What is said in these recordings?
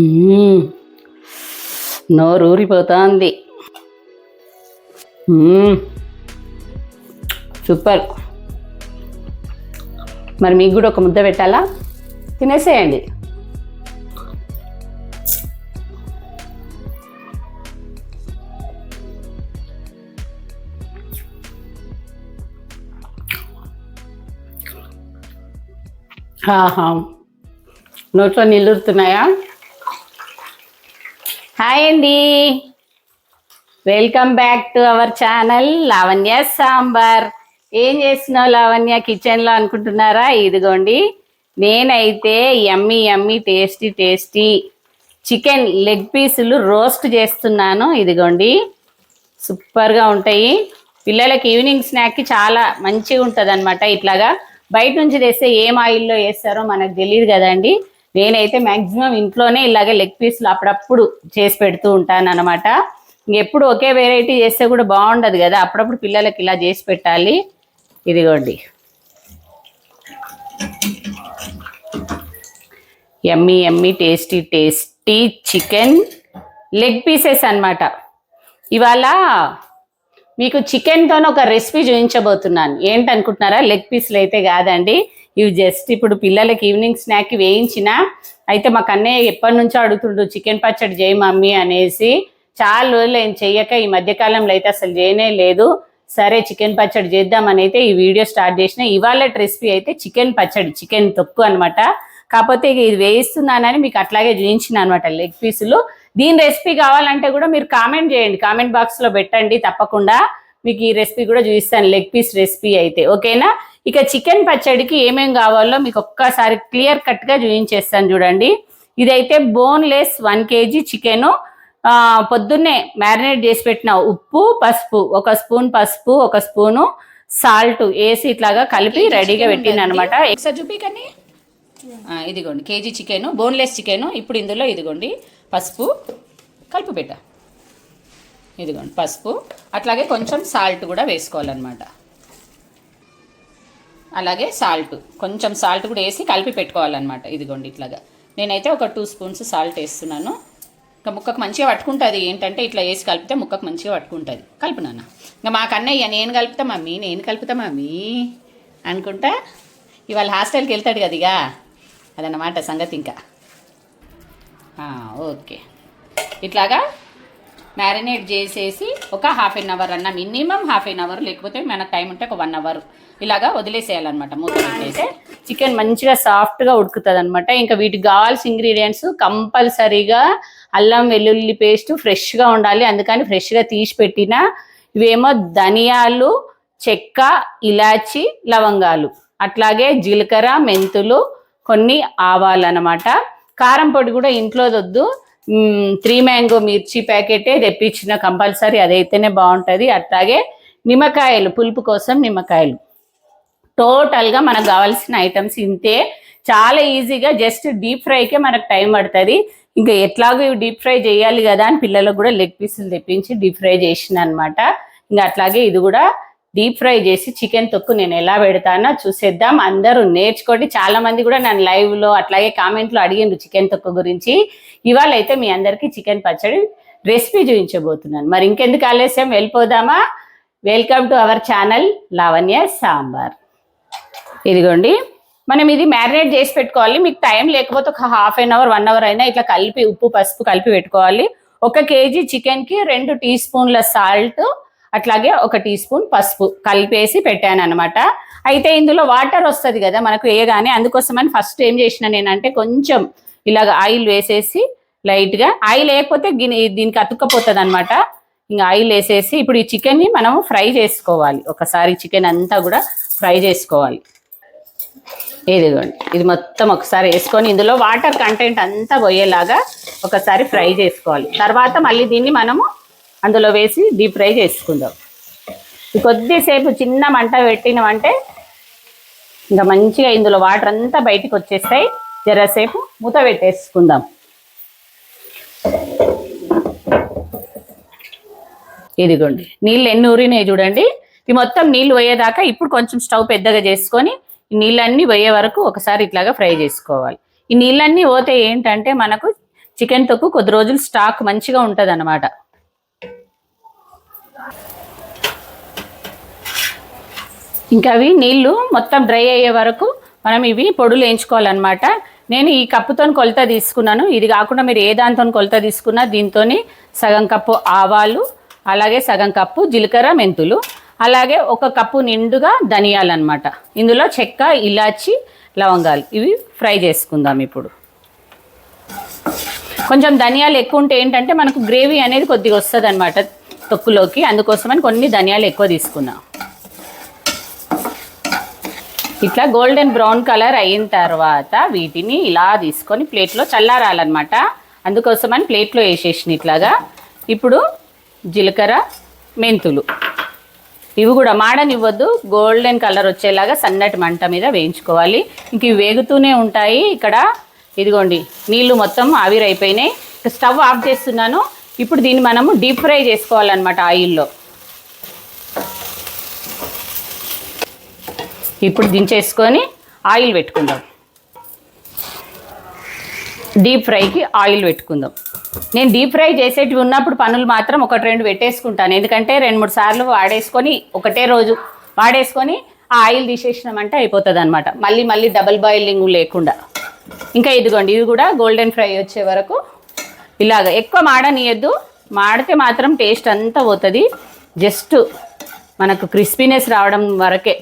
మ్మ్. నోరు ఊరిపోతుంది సూపర్. మరి మీకు కూడా ఒక ముద్ద పెట్టాలా? తినేసేయండి. ఆహా. నోట్లో నిలురుతున్నాయా హాయ్ అండి. Welcome back to our channel Lavanya Sambar. ఏం చేస్తున్నావు లావణ్య? కిచెన్లో అనుకుంటున్నారా? ఇదిగోండి. నేనైతే yummy yummy tasty tasty chicken leg పీసులు రోస్ట్ చేస్తున్నాను. ఇదిగోండి. సూపర్గా ఉంటాయి. పిల్లలకి ఈవినింగ్ స్నాక్కి చాలా మంచిగా ఉంటుంది అనమాట ఇట్లాగా. బయట నుంచి తెస్తే ఏం ఆయిల్లో వేస్తారో మనకు తెలియదు కదండి. నేనైతే మ్యాక్సిమం ఇంట్లోనే ఇలాగే లెగ్ పీసులు అప్పుడప్పుడు చేసి పెడుతూ ఉంటాను అనమాట ఎప్పుడు ఒకే వెరైటీ చేస్తే కూడా బాగుండదు కదా. అప్పుడప్పుడు పిల్లలకి ఇలా చేసి పెట్టాలి. ఇదిగోండి. Yummy yummy tasty tasty chicken leg pieces అనమాట ఇవాళ మీకు చికెన్తో ఒక రెసిపీ చూపించబోతున్నాను. ఏంటనుకుంటున్నారా? లెగ్ పీస్లు అయితే కాదండి. ఇవి జస్ట్ ఇప్పుడు పిల్లలకి ఈవినింగ్ స్నాక్ వేయించిన. అయితే మా కన్నయ్య ఎప్పటి నుంచో అడుగుతుండు చికెన్ పచ్చడి చేయి మమ్మీ అనేసి. చాలా రోజులు ఏం చెయ్యక ఈ మధ్యకాలంలో అయితే అసలు చేయనే లేదు. సరే చికెన్ పచ్చడి చేద్దామని అయితే ఈ వీడియో స్టార్ట్ చేసిన. ఇవాళ రెసిపీ అయితే చికెన్ పచ్చడి చికెన్ తొక్కు అనమాట కాకపోతే ఇక ఇది వేయిస్తున్నానని మీకు అట్లాగే చూపించిన అనమాట లెగ్ పీసులు దీని రెసిపీ కావాలంటే కూడా మీరు కామెంట్ చేయండి. కామెంట్ బాక్స్లో పెట్టండి తప్పకుండా. మీకు ఈ రెసిపీ కూడా చూపిస్తాను. లెగ్ పీస్ రెసిపీ అయితే. ఓకేనా ఇక చికెన్ పచ్చడికి ఏమేం కావాలో మీకు ఒక్కసారి క్లియర్ కట్గా చూపించేస్తాను చూడండి. ఇదైతే బోన్లెస్ వన్ కేజీ చికెను పొద్దున్నే మ్యారినేట్ చేసి పెట్టిన ఉప్పు పసుపు. ఒక స్పూన్ పసుపు ఒక స్పూను సాల్ట్ వేసి ఇట్లాగా కలిపి రెడీగా పెట్టిన అనమాట ఒకసారి చూపి కానీ ఇదిగోండి. కేజీ చికెను బోన్లెస్ చికెను ఇప్పుడు ఇందులో ఇదిగోండి. పసుపు కలుపు పెట్ట. ఇదిగోండి పసుపు. అట్లాగే కొంచెం సాల్ట్ కూడా వేసుకోవాలన్నమాట. అలాగే సాల్ట్ కొంచెం సాల్ట్ కూడా వేసి కలిపి పెట్టుకోవాలన్నమాట. ఇదిగోండి ఇట్లాగా. నేనైతే ఒక టూ స్పూన్స్ సాల్ట్ వేస్తున్నాను. ఇంకా ముక్కకు మంచిగా పట్టుకుంటుంది. ఏంటంటే ఇట్లా వేసి కలిపితే ముక్కకు మంచిగా పట్టుకుంటుంది. కలుపునాన్న ఇంకా మా కన్నయ్య నేను కలుపుతా మమ్మీ నేను కలుపుతా మమ్మీ అనుకుంటా. ఇవాళ హాస్టల్కి వెళ్తాడు కదా ఇక. అదన్నమాట సంగతి ఇంకా. ఓకే. ఇట్లాగా మ్యారినేట్ చేసేసి ఒక హాఫ్ అన్ అవర్ అన్న మినిమం హాఫ్ అన్ అవర్ లేకపోతే మనకు టైం ఉంటే ఒక వన్ అవర్. ఇలాగా వదిలేసేయాలన్నమాట మూత పెట్టేసి. చికెన్ మంచిగా సాఫ్ట్గా ఉడుకుతుంది అనమాట ఇంకా వీటికి కావాల్సిన ఇంగ్రీడియంట్స్ కంపల్సరీగా అల్లం వెల్లుల్లి పేస్ట్ ఫ్రెష్గా ఉండాలి. అందుకని ఫ్రెష్గా తీసి పెట్టిన ఇవేమో ధనియాలు చెక్క ఇలాచి లవంగాలు. అట్లాగే జీలకర్ర మెంతులు కొన్ని ఆవాలన్నమాట. కారం పొడి కూడా ఇంట్లో వద్దు త్రీ మ్యాంగో మిర్చి ప్యాకెటే తెప్పించిన కంపల్సరీ అదైతేనే బాగుంటుంది. అట్లాగే నిమ్మకాయలు పులుపు కోసం నిమ్మకాయలు. టోటల్గా మనకు కావాల్సిన ఐటమ్స్ ఇంతే. చాలా ఈజీగా జస్ట్ డీప్ ఫ్రైకే మనకు టైం పడుతుంది. ఇంకా ఎట్లాగో ఇవి డీప్ ఫ్రై చేయాలి కదా అని పిల్లలకు కూడా లెగ్ పీసులు తెప్పించి డీప్ ఫ్రై చేసిన అనమాట ఇంకా అట్లాగే ఇది కూడా డీప్ ఫ్రై చేసి చికెన్ తొక్కు నేను ఎలా పెడతానో చూసేద్దాం. అందరూ నేర్చుకోండి. చాలా మంది కూడా నన్ను లైవ్లో లో అట్లాగే కామెంట్లో అడిగిండ్రు చికెన్ తొక్కు గురించి. ఇవాళ అయితే మీ అందరికీ చికెన్ పచ్చడి రెసిపీ చూపించబోతున్నాను. మరి ఇంకెందుకు ఆలస్యం? వెళ్ళిపోదామా? Welcome to our channel Lavanya Sambar. ఇదిగోండి. మనం ఇది మ్యారినేట్ చేసి పెట్టుకోవాలి. మీకు టైం లేకపోతే ఒక half an hour one hour అయినా ఇట్లా కలిపి ఉప్పు పసుపు కలిపి పెట్టుకోవాలి. ఒక కేజీ చికెన్కి రెండు టీ స్పూన్ల సాల్ట్ అట్లాగే ఒక టీ స్పూన్ పసుపు కలిపేసి పెట్టాను అనమాట అయితే ఇందులో వాటర్ వస్తుంది కదా మనకు వేయగానే అందుకోసమని ఫస్ట్ ఏం చేసిన నేనంటే కొంచెం ఇలాగ ఆయిల్ వేసేసి లైట్గా ఆయిల్ వేయకపోతే గిని దీనికి అతుక్కపోతుంది అనమాట ఇంకా ఆయిల్ వేసేసి ఇప్పుడు ఈ చికెన్ని మనం ఫ్రై చేసుకోవాలి. ఒకసారి చికెన్ అంతా కూడా ఫ్రై చేసుకోవాలి. ఇదిగోండి ఇది మొత్తం ఒకసారి వేసుకొని ఇందులో వాటర్ కంటెంట్ అంతా పోయేలాగా ఒకసారి ఫ్రై చేసుకోవాలి. తర్వాత మళ్ళీ దీన్ని మనము అందులో వేసి డీప్ ఫ్రై చేసుకుందాం. కొద్దిసేపు చిన్న మంట పెట్టినామంటే ఇంకా మంచిగా ఇందులో వాటర్ అంతా బయటికి వచ్చేస్తాయి. జరసేపు మూత పెట్టేసుకుందాం. ఇదిగోండి నీళ్ళు ఎన్ని ఊరినాయి చూడండి. ఈ మొత్తం నీళ్ళు పోయేదాకా ఇప్పుడు కొంచెం స్టవ్ పెద్దగా చేసుకొని ఈ నీళ్ళన్నీ పోయే వరకు ఒకసారి ఇట్లాగా ఫ్రై చేసుకోవాలి. ఈ నీళ్ళన్నీ పోతే ఏంటంటే మనకు చికెన్ తొక్కు కొద్ది రోజులు స్టాక్ మంచిగా ఉంటుంది ఇంకా అవి నీళ్ళు మొత్తం డ్రై అయ్యే వరకు మనం ఇవి పొడులు వేయించుకోవాలన్నమాట. నేను ఈ కప్పుతో కొలత తీసుకున్నాను. ఇది కాకుండా మీరు ఏ దాంతో కొలత తీసుకున్నా దీంతో సగం కప్పు ఆవాలు అలాగే సగం కప్పు జీలకర్ర మెంతులు అలాగే ఒక కప్పు నిండుగా ధనియాలన్నమాట. ఇందులో చెక్క ఇలాచి లవంగాలు ఇవి ఫ్రై చేసుకుందాం ఇప్పుడు. కొంచెం ధనియాలు ఎక్కువ ఉంటే ఏంటంటే మనకు గ్రేవీ అనేది కొద్దిగా వస్తుంది అనమాట తొక్కులోకి. అందుకోసమని కొన్ని ధనియాలు ఎక్కువ తీసుకున్నాం. ఇట్లా గోల్డెన్ బ్రౌన్ కలర్ అయిన తర్వాత వీటిని ఇలా తీసుకొని ప్లేట్లో చల్లారాలన్నమాట. అందుకోసమని ప్లేట్లో వేసేసిన ఇట్లాగా. ఇప్పుడు జీలకర్ర మెంతులు. ఇవి కూడా మాడనివ్వద్దు. గోల్డెన్ కలర్ వచ్చేలాగా సన్నటి మంట మీద వేయించుకోవాలి. ఇంక ఇవి వేగుతూనే ఉంటాయి. ఇక్కడ ఇదిగోండి నీళ్ళు మొత్తం ఆవిరైపోయినాయి. స్టవ్ ఆఫ్ చేస్తున్నాను. ఇప్పుడు దీన్ని మనము డీప్ ఫ్రై చేసుకోవాలన్నమాట ఆయిల్లో. ఇప్పుడు దించేసుకొని ఆయిల్ పెట్టుకుందాం. డీప్ ఫ్రైకి ఆయిల్ పెట్టుకుందాం. నేను డీప్ ఫ్రై చేసేటివి ఉన్నప్పుడు పనులు మాత్రం ఒకటి రెండు పెట్టేసుకుంటాను. ఎందుకంటే రెండు మూడు సార్లు వాడేసుకొని ఒకటే రోజు వాడేసుకొని ఆ ఆయిల్ తీసేసినామంటే అయిపోతుంది అనమాట మళ్ళీ మళ్ళీ డబల్ బాయిలింగ్ లేకుండా. ఇంకా ఇదిగోండి ఇది కూడా గోల్డెన్ ఫ్రై వచ్చే వరకు ఇలాగ ఎక్కువ మాడనీయద్దు. మాడితే మాత్రం టేస్ట్ అంతా పోతుంది. జస్ట్ మనకు క్రిస్పీనెస్ రావడం వరకే.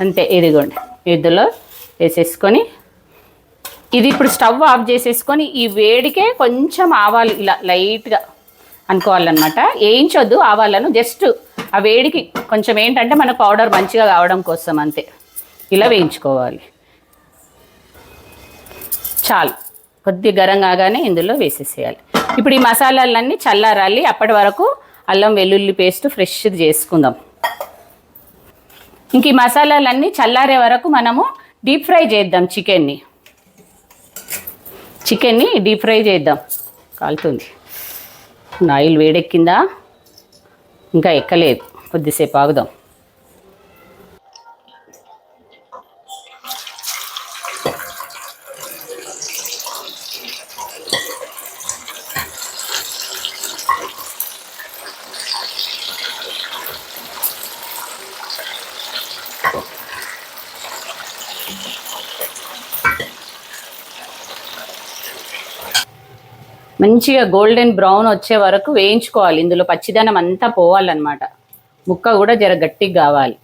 అంతే ఇదిగోండి. ఇందులో వేసేసుకొని ఇది ఇప్పుడు స్టవ్ ఆఫ్ చేసేసుకొని ఈ వేడికే కొంచెం ఆవాలు ఇలా లైట్గా అనుకోవాలన్నమాట. వేయించొద్దు ఆవాలను జస్ట్ ఆ వేడికి కొంచెం ఏంటంటే మన పౌడర్ మంచిగా కావడం కోసం అంతే. ఇలా వేయించుకోవాలి. చాలు. కొద్ది గరం కాగానే ఇందులో వేసేసేయాలి. ఇప్పుడు ఈ మసాలాలన్నీ చల్లారాలి. అప్పటి వరకు అల్లం వెల్లుల్లి పేస్ట్ ఫ్రెష్ చేసుకుందాం. ఇంక ఈ మసాలాలన్నీ చల్లారే వరకు మనము డీప్ ఫ్రై చేద్దాం చికెన్ని. చికెన్ని డీప్ ఫ్రై చేద్దాం. కాలుతుంది. ఆయిల్ వేడెక్కిందా? ఇంకా ఎక్కలేదు. కొద్దిసేపు ఆగుదాం. మంచిగా గోల్డెన్ బ్రౌన్ వచ్చే వరకు వేయించుకోవాలి. ఇందులో పచ్చిదనం అంతా పోవాలన్నమాట. ముక్క కూడా జర గట్టిగా కావాలి.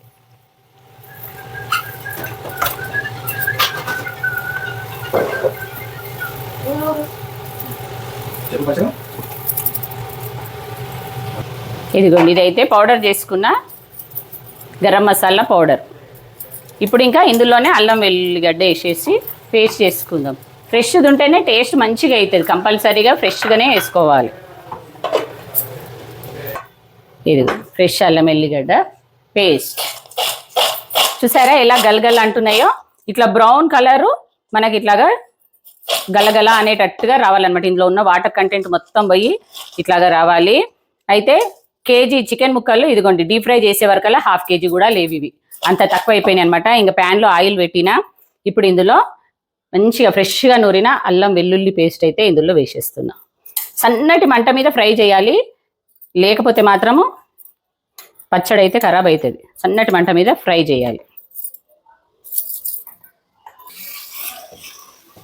ఇదిగోండి ఇదైతే పౌడర్ చేసుకున్న గరం మసాలా పౌడర్. ఇప్పుడు ఇంకా ఇందులోనే అల్లం వెల్లిగడ్డ వేసేసి పేస్ట్ చేసుకుందాం. ఫ్రెష్ది ఉంటేనే టేస్ట్ మంచిగా అవుతుంది కంపల్సరీగా ఫ్రెష్గానే వేసుకోవాలి. ఇది ఫ్రెష్ అల్లం వెల్లిగడ్డ పేస్ట్. చూసారా ఎలా గలగల అంటున్నాయో? ఇట్లా బ్రౌన్ కలరు మనకి ఇట్లాగా గలగల అనేటట్టుగా రావాలన్నమాట. ఇందులో ఉన్న వాటర్ కంటెంట్ మొత్తం పోయి ఇట్లాగా రావాలి. అయితే కేజీ చికెన్ ముక్కలు ఇదిగోండి డీప్ ఫ్రై చేసే వరకల్లా హాఫ్ కేజీ కూడా లేవు ఇవి. అంత తక్కువ అయిపోయినాయి అనమాట ఇంకా ప్యాన్లో ఆయిల్ పెట్టినా ఇప్పుడు ఇందులో మంచిగా ఫ్రెష్గా నూరిన అల్లం వెల్లుల్లి పేస్ట్ అయితే ఇందులో వేసేస్తున్నా. సన్నటి మంట మీద ఫ్రై చేయాలి. లేకపోతే మాత్రము పచ్చడి అయితే ఖరాబ్ అవుతుంది సన్నటి మంట మీద ఫ్రై చేయాలి.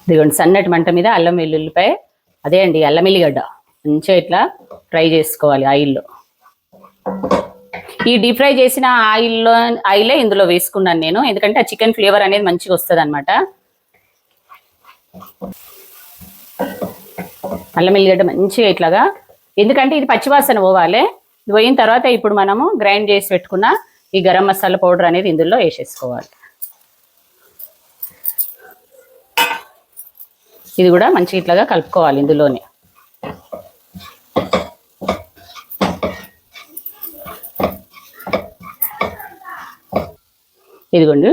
ఇదిగోండి సన్నటి మంట మీద అల్లం వెల్లుల్లిపై అదే అండి అల్లం ఎల్లిగడ్డ మంచిగా ఇట్లా ఫ్రై చేసుకోవాలి ఆయిల్లో. ఈ డీప్ ఫ్రై చేసిన ఆయిల్లో ఆయిలే ఇందులో వేసుకున్నాను నేను. ఎందుకంటే ఆ చికెన్ ఫ్లేవర్ అనేది మంచిగా వస్తుంది అనమాట అల్లం ఎల్లిగడ్డ మంచిగా ఇట్లాగా. ఎందుకంటే ఇది పచ్చివాసన పోవాలి. ఇది పోయిన తర్వాత ఇప్పుడు మనము గ్రైండ్ చేసి పెట్టుకున్న ఈ గరం మసాలా పౌడర్ అనేది ఇందులో వేసేసుకోవాలి. ఇది కూడా మంచిగా ఇట్లాగా కలుపుకోవాలి ఇందులోనే. ఇదిగోండి.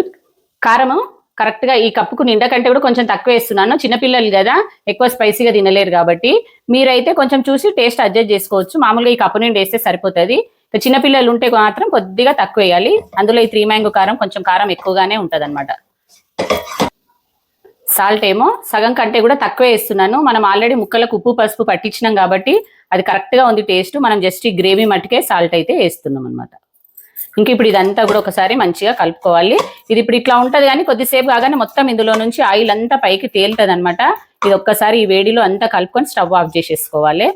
కారము కరెక్ట్గా ఈ కప్పుకు నిండా కంటే కూడా కొంచెం తక్కువ వేస్తున్నాను. చిన్నపిల్లలు కదా ఎక్కువ స్పైసీగా తినలేరు కాబట్టి. మీరైతే కొంచెం చూసి టేస్ట్ అడ్జస్ట్ చేసుకోవచ్చు. మామూలుగా ఈ కప్పు నిండి వేస్తే సరిపోతుంది. చిన్నపిల్లలు ఉంటే మాత్రం కొద్దిగా తక్కువ వేయాలి. అందులో ఈ త్రీ మ్యాంగో కారం కొంచెం కారం ఎక్కువగానే ఉంటుంది అనమాట సాల్ట్ ఏమో సగం కంటే కూడా తక్కువే వేస్తున్నాను. మనం ఆల్రెడీ ముక్కలకు ఉప్పు పసుపు పట్టించినాం కాబట్టి అది కరెక్ట్గా ఉంది టేస్ట్. మనం జస్ట్ ఈ గ్రేవీ మట్టుకే సాల్ట్ అయితే వేస్తున్నాం అనమాట ఇంక ఇప్పుడు ఇదంతా కూడా ఒకసారి మంచిగా కలుపుకోవాలి. ఇది ఇప్పుడు ఇట్లా ఉంటుంది కానీ కొద్దిసేపు కాగానే మొత్తం ఇందులో నుంచి ఆయిల్ అంతా పైకి తేలుతుంది అనమాట ఇది ఒక్కసారి ఈ వేడిలో అంతా కలుపుకొని స్టవ్ ఆఫ్ చేసేసుకోవాలి.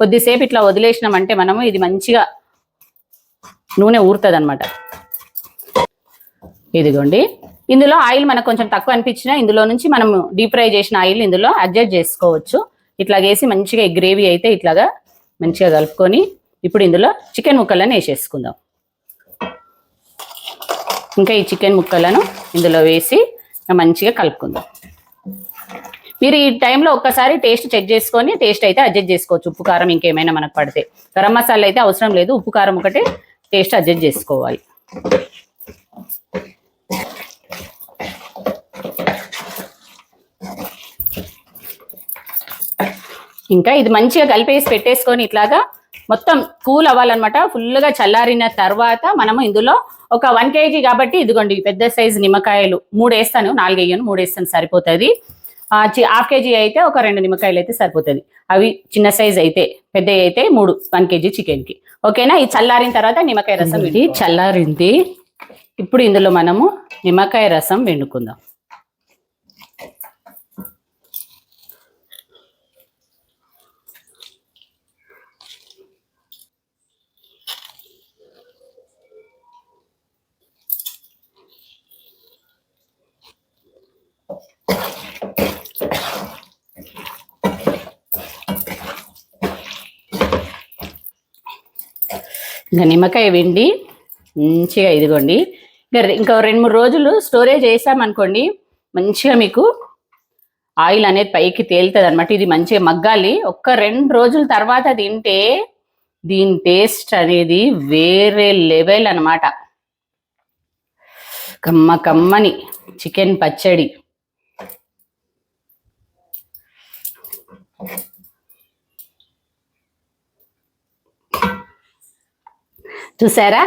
కొద్దిసేపు ఇట్లా వదిలేసినామంటే మనము ఇది మంచిగా నూనె ఊరుతుంది అనమాట ఇదిగోండి. ఇందులో ఆయిల్ మనకు కొంచెం తక్కువ అనిపించినా ఇందులో నుంచి మనం డీప్ ఫ్రై చేసిన ఆయిల్ ఇందులో అడ్జస్ట్ చేసుకోవచ్చు. ఇట్లా వేసి మంచిగా గ్రేవీ అయితే ఇట్లాగా మంచిగా కలుపుకొని ఇప్పుడు ఇందులో చికెన్ ముక్కలను వేసేసుకుందాం. ఇంకా ఈ చికెన్ ముక్కలను ఇందులో వేసి మంచిగా కలుపుకుందాం. మీరు ఈ టైంలో ఒక్కసారి టేస్ట్ చెక్ చేసుకొని టేస్ట్ అయితే అడ్జస్ట్ చేసుకోవచ్చు. ఉప్పు కారం ఇంకేమైనా మనకు పడితే. గరం మసాలా అయితే అవసరం లేదు. ఉప్పు కారం ఒకటే టేస్ట్ అడ్జస్ట్ చేసుకోవాలి. ఇంకా ఇది మంచిగా కలిపేసి పెట్టేసుకొని ఇట్లాగా మొత్తం కూల్ అవ్వాలన్నమాట. ఫుల్గా చల్లారిన తర్వాత మనము ఇందులో ఒక వన్ కేజీ కాబట్టి ఇదిగోండి పెద్ద సైజు నిమ్మకాయలు మూడు వేస్తాను నాలుగు వేయను మూడు వేస్తాను సరిపోతుంది హాఫ్ కేజీ అయితే ఒక రెండు నిమ్మకాయలు అయితే సరిపోతుంది. అవి చిన్న సైజ్ అయితే పెద్ద అయితే మూడు వన్ కేజీ చికెన్కి. ఓకేనా? ఇది చల్లారిన తర్వాత నిమ్మకాయ రసం ఇది చల్లారింది. ఇప్పుడు ఇందులో మనము నిమ్మకాయ రసం వండుకుందాం ఇంకా నిమ్మకాయ వెండి మంచిగా ఇదిగోండి. ఇంకా ఇంకా రెండు మూడు రోజులు స్టోరేజ్ వేసామనుకోండి మంచిగా మీకు ఆయిల్ అనేది పైకి తేలుతుంది అనమాట ఇది మంచిగా మగ్గాలి. ఒక్క రెండు రోజుల తర్వాత తింటే దీని టేస్ట్ అనేది వేరే లెవెల్ అనమాట కమ్మ కమ్మని చికెన్ పచ్చడి. చూసారా?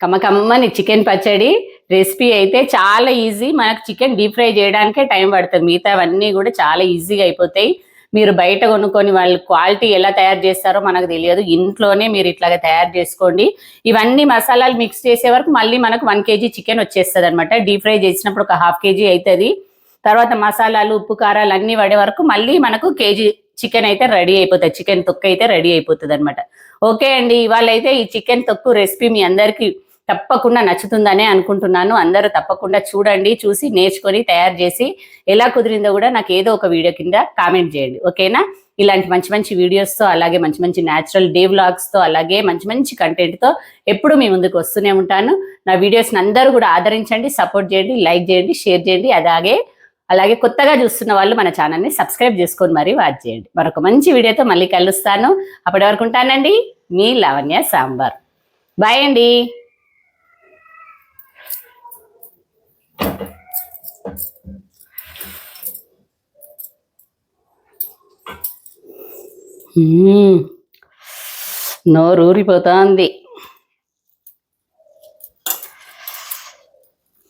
కమ్మకమ్మని చికెన్ పచ్చడి రెసిపీ అయితే చాలా ఈజీ. మనకు చికెన్ డీప్ ఫ్రై చేయడానికే టైం పడుతుంది. మిగతా అవన్నీ కూడా చాలా ఈజీగా అయిపోతాయి. మీరు బయట కొనుక్కొని వాళ్ళు క్వాలిటీ ఎలా తయారు చేస్తారో మనకు తెలియదు. ఇంట్లోనే మీరు ఇట్లాగా తయారు చేసుకోండి. ఇవన్నీ మసాలాలు మిక్స్ చేసే వరకు మళ్ళీ మనకు వన్ కేజీ చికెన్ వచ్చేస్తుంది అనమాట డీప్ ఫ్రై చేసినప్పుడు ఒక హాఫ్ కేజీ అవుతుంది తర్వాత మసాలాలు ఉప్పు కారాలు అన్నీ పడే వరకు మళ్ళీ మనకు కేజీ చికెన్ అయితే రెడీ అయిపోతుంది చికెన్ తొక్కు అయితే రెడీ అయిపోతుంది అనమాట ఓకే అండి ఇవాళ అయితే ఈ చికెన్ తొక్కు రెసిపీ మీ అందరికీ తప్పకుండా నచ్చుతుందనే అనుకుంటున్నాను. అందరూ తప్పకుండా చూడండి చూసి నేర్చుకొని తయారు చేసి ఎలా కుదిరిందో కూడా నాకు ఏదో ఒక వీడియో కింద కామెంట్ చేయండి. ఓకేనా? ఇలాంటి మంచి మంచి వీడియోస్తో అలాగే మంచి మంచి న్యాచురల్ డే వ్లాగ్స్తో అలాగే మంచి మంచి కంటెంట్తో ఎప్పుడు మీ ముందుకు వస్తూనే ఉంటాను. నా వీడియోస్ని అందరూ కూడా ఆదరించండి సపోర్ట్ చేయండి లైక్ చేయండి షేర్ చేయండి. అలాగే అలాగే కొత్తగా చూస్తున్న వాళ్ళు మన ఛానల్ని సబ్స్క్రైబ్ చేసుకొని మరీ వాచ్ చేయండి. మరొక మంచి వీడియోతో మళ్ళీ కలుస్తాను. అప్పటి వరకు ఉంటానండి. మీ లావణ్య సాంబార్. బాయ్ అండి. మ్మ్. నోరు ఊరిపోతోంది.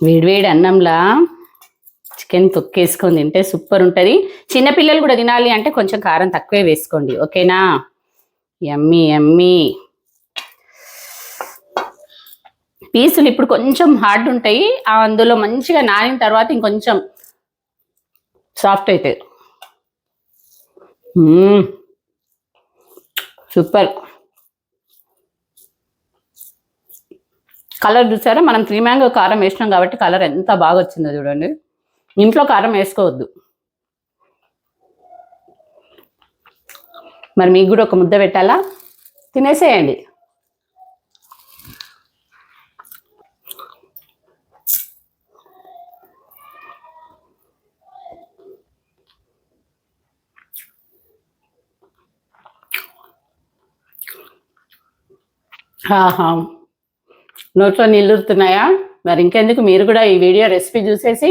వేడివేడి అన్నంలా చికెన్ తొక్కేసుకొని తింటే సూపర్ ఉంటుంది. చిన్నపిల్లలు కూడా తినాలి అంటే కొంచెం కారం తక్కువే వేసుకోండి ఓకేనా? ఎమ్మి ఎమ్మి పీసులు ఇప్పుడు కొంచెం హార్డ్ ఉంటాయి. ఆ అందులో మంచిగా నానిన తర్వాత ఇంకొంచెం సాఫ్ట్ అవుతాయి. సూపర్. కలర్ చూసారా? మనం త్రీ మ్యాంగో కారం వేసినాం కాబట్టి కలర్ ఎంత బాగా వచ్చిందో చూడండి. ఇంట్లో కారం వేసుకోవద్దు. మరి మీకు కూడా ఒక ముద్ద పెట్టాలా? తినేసేయండి. నోట్లో నిల్లుతున్నాయా మరి ఇంకెందుకు? మీరు కూడా ఈ వీడియో రెసిపీ చూసేసి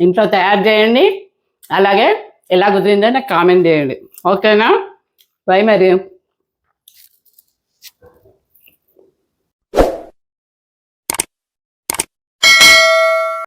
ఇంట్లో తయారు చేయండి. అలాగే ఎలా కుదిరిందో నాకు కామెంట్ చేయండి. ఓకేనా బై మరి.